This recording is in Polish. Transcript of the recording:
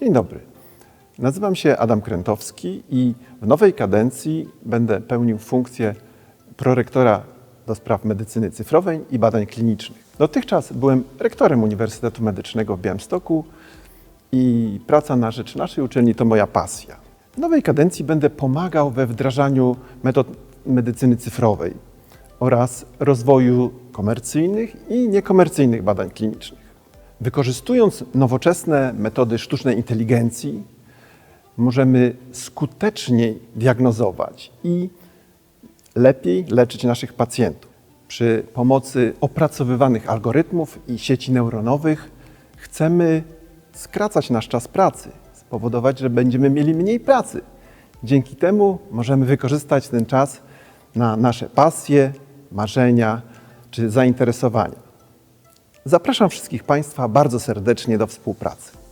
Dzień dobry. Nazywam się Adam Krętowski i w nowej kadencji będę pełnił funkcję prorektora do spraw medycyny cyfrowej i badań klinicznych. Dotychczas byłem rektorem Uniwersytetu Medycznego w Białymstoku i praca na rzecz naszej uczelni to moja pasja. W nowej kadencji będę pomagał we wdrażaniu metod medycyny cyfrowej oraz rozwoju komercyjnych i niekomercyjnych badań klinicznych. Wykorzystując nowoczesne metody sztucznej inteligencji, możemy skuteczniej diagnozować i lepiej leczyć naszych pacjentów. Przy pomocy opracowywanych algorytmów i sieci neuronowych chcemy skracać nasz czas pracy, spowodować, że będziemy mieli mniej pracy. Dzięki temu możemy wykorzystać ten czas na nasze pasje, marzenia czy zainteresowania. Zapraszam wszystkich Państwa bardzo serdecznie do współpracy.